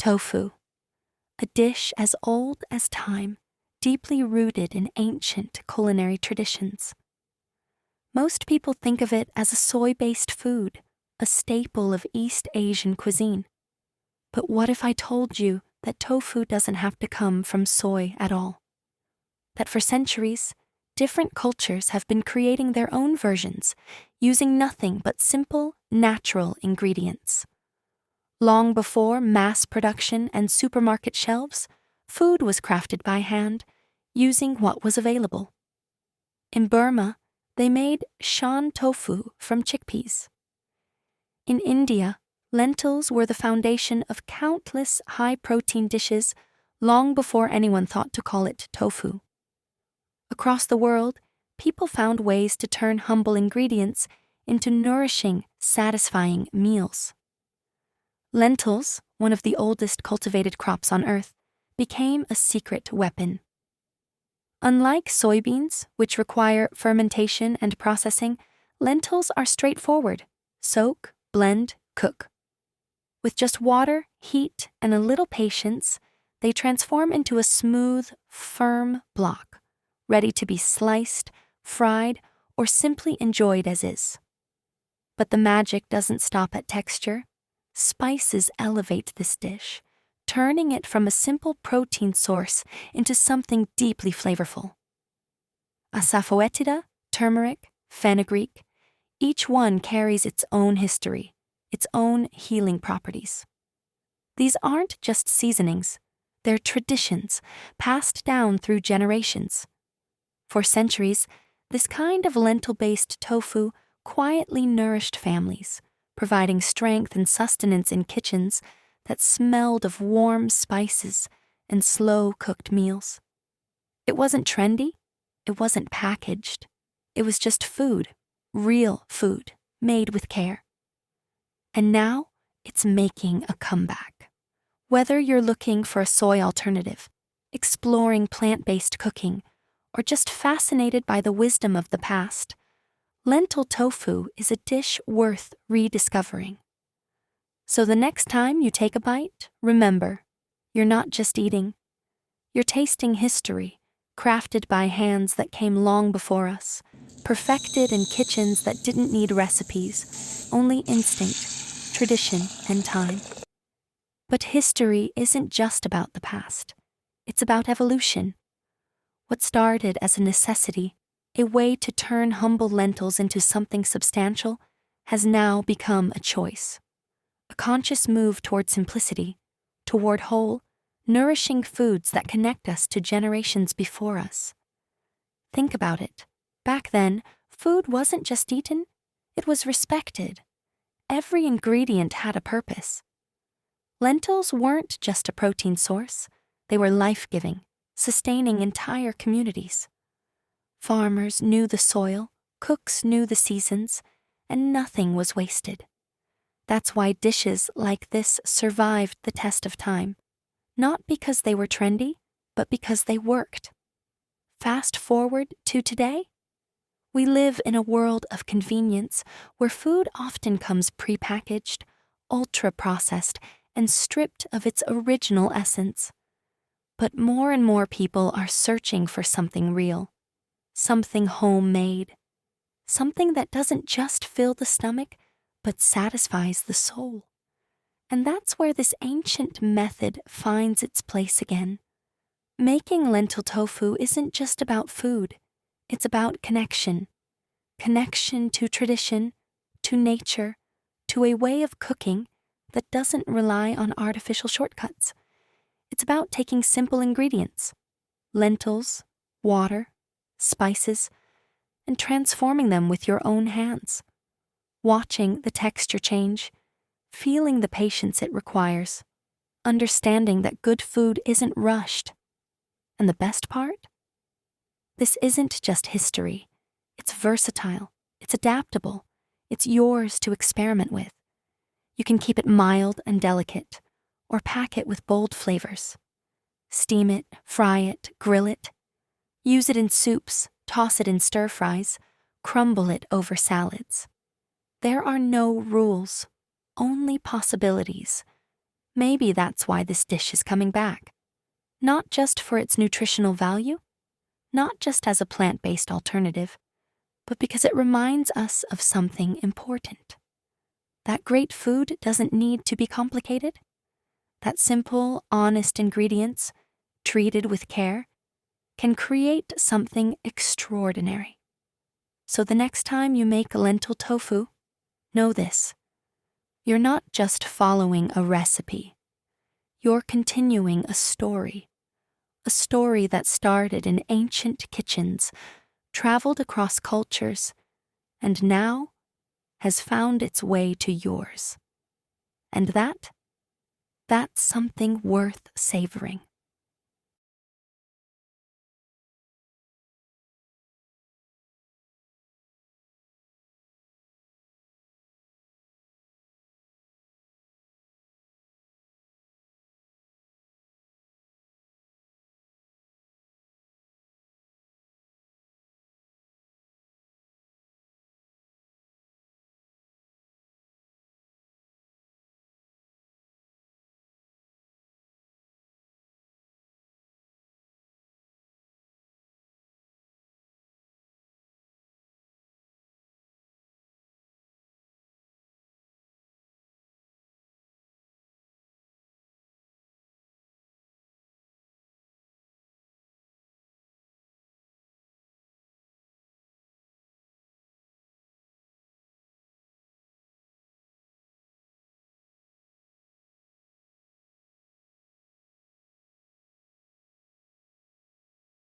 Tofu, a dish as old as time, deeply rooted in ancient culinary traditions. Most people think of it as a soy based food, a staple of East Asian cuisine. But what if I told you that tofu doesn't have to come from soy at all? That for centuries, different cultures have been creating their own versions using nothing but simple, natural ingredients. Long before mass production and supermarket shelves, food was crafted by hand using what was available. In Burma, they made shan tofu from chickpeas. In India, lentils were the foundation of countless high protein dishes long before anyone thought to call it tofu. Across the world, people found ways to turn humble ingredients into nourishing, satisfying meals. Lentils, one of the oldest cultivated crops on Earth, became a secret weapon. Unlike soybeans, which require fermentation and processing, lentils are straightforward soak, blend, cook. With just water, heat, and a little patience, they transform into a smooth, firm block, ready to be sliced, fried, or simply enjoyed as is. But the magic doesn't stop at texture. Spices elevate this dish, turning it from a simple protein source into something deeply flavorful. Asafoetida, turmeric, fenugreek, each one carries its own history, its own healing properties. These aren't just seasonings, they're traditions passed down through generations. For centuries, this kind of lentil based tofu quietly nourished families, providing strength and sustenance in kitchens that smelled of warm spices and slow cooked meals. It wasn't trendy, it wasn't packaged, it was just food, real food, made with care. And now it's making a comeback. Whether you're looking for a soy alternative, exploring plant based cooking, or just fascinated by the wisdom of the past, lentil tofu is a dish worth rediscovering. So the next time you take a bite, remember, you're not just eating. You're tasting history, crafted by hands that came long before us, perfected in kitchens that didn't need recipes, only instinct, tradition, and time. But history isn't just about the past. It's about evolution. What started as a necessity, a way to turn humble lentils into something substantial, has now become a choice a conscious move toward simplicity, toward whole, nourishing foods that connect us to generations before us. Think about it. Back then, food wasn't just eaten, it was respected. Every ingredient had a purpose. Lentils weren't just a protein source, they were life giving, sustaining entire communities. Farmers knew the soil, cooks knew the seasons, and nothing was wasted. That's why dishes like this survived the test of time, not because they were trendy, but because they worked. Fast forward to today. We live in a world of convenience where food often comes prepackaged, ultra processed, and stripped of its original essence. But more and more people are searching for something real, something homemade, something that doesn't just fill the stomach but satisfies the soul. And that's where this ancient method finds its place again. Making lentil tofu isn't just about food, it's about connection. Connection to tradition, to nature, to a way of cooking that doesn't rely on artificial shortcuts. It's about taking simple ingredients lentils, water, spices, and transforming them with your own hands watching the texture change, feeling the patience it requires, understanding that good food isn't rushed. And the best part? This isn't just history, it's versatile, it's adaptable, it's yours to experiment with. You can keep it mild and delicate, or pack it with bold flavors. Steam it, fry it, grill it. Use it in soups, toss it in stir fries, crumble it over salads. There are no rules, only possibilities. Maybe that's why this dish is coming back. Not just for its nutritional value, not just as a plant based alternative, but because it reminds us of something important. That great food doesn't need to be complicated. That simple, honest ingredients, treated with care, can create something extraordinary. So the next time you make lentil tofu, know this. You're not just following a recipe. You're continuing a story. A story that started in ancient kitchens, traveled across cultures, and now has found its way to yours. And that? That's something worth savoring.